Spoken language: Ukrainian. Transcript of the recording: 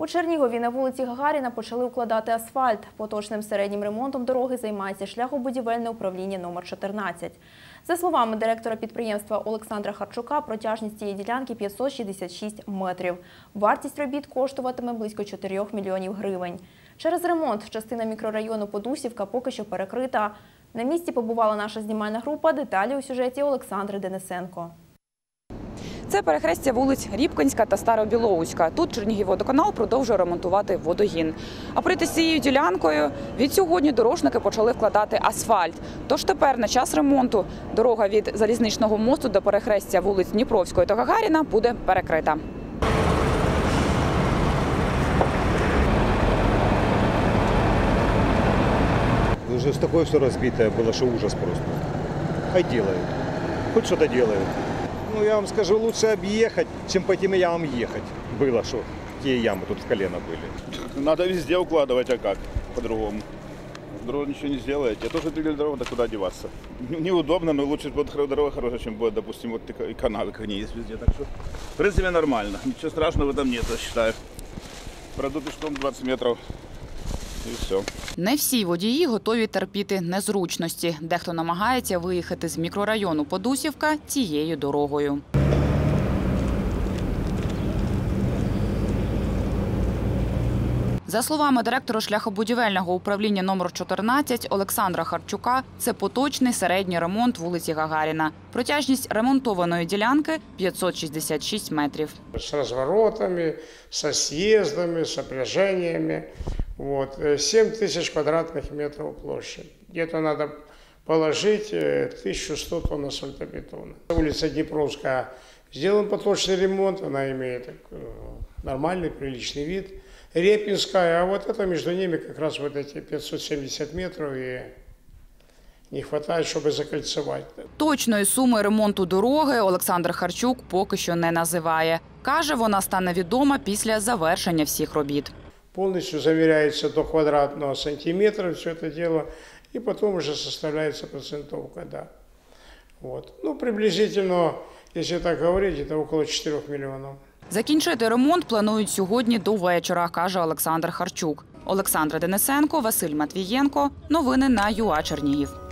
У Чернігові на вулиці Гагаріна почали укладати асфальт. Поточним середнім ремонтом дороги займається шляхобудівельне управління номер 14. За словами директора підприємства Олександра Харчука, протяжність цієї ділянки 566 метрів. Вартість робіт коштуватиме близько 4 мільйонів гривень. Через ремонт частина мікрорайону Подусівка поки що перекрита. На місці побувала наша знімальна група. Деталі у сюжеті Олександри Денисенко. Це перехрестя вулиць Рібкинська та Старобілоуська. Тут Чернігівводоканал продовжує ремонтувати водогін. А прийти з цією ділянкою від сьогодні дорожники почали вкладати асфальт. Тож тепер на час ремонту дорога від залізничного мосту до перехрестя вулиць Дніпровської та Гагаріна буде перекрита. Уже с такое все разбитое было, что ужас просто. Хай делают. Хоть что-то делают. Ну, я вам скажу, лучше объехать, чем по этим ямам ехать. Было, что те ямы тут в колено были. Надо везде укладывать, а как по-другому? Дорогу ничего не сделаете. А то, что ты дорога, да куда деваться? Неудобно, но лучше будет дорога хорошая, чем будет, допустим, вот и канавы, как они есть везде. Так что, в принципе, нормально. Ничего страшного в этом нет, я считаю. Пройду пешком 20 метров и все. Не всі водії готові терпіти незручності. Дехто намагається виїхати з мікрорайону Подусівка цією дорогою. За словами директора шляхобудівельного управління номер 14 Олександра Харчука, це поточний середній ремонт вулиці Гагаріна. Протяжність ремонтованої ділянки 566 метрів. с разворотами, со съездами, сопряжениями. Вот. э, 7 тысяч квадратных метров площадь. Где-то надо положить э, 1100 тонн асфальтобетона. Улица Днепровская сделан поточный ремонт, она имеет так, э, нормальный, приличный вид. Репинская, а вот это между ними как раз вот эти 570 метров и не хватает, чтобы закольцевать. Точної суми ремонту дороги Олександр Харчук поки що не називає. Каже, вона стане відома після завершення всіх робіт. полностью замеряется до квадратного сантиметра все это дело, и потом уже составляется процентовка, да. Вот. Ну, приблизительно, если так говорить, это около 4 миллионов. Закінчити ремонт планують сьогодні до вечора, каже Олександр Харчук. Олександра Денисенко, Василь Матвієнко. Новини на ЮА Чернігів.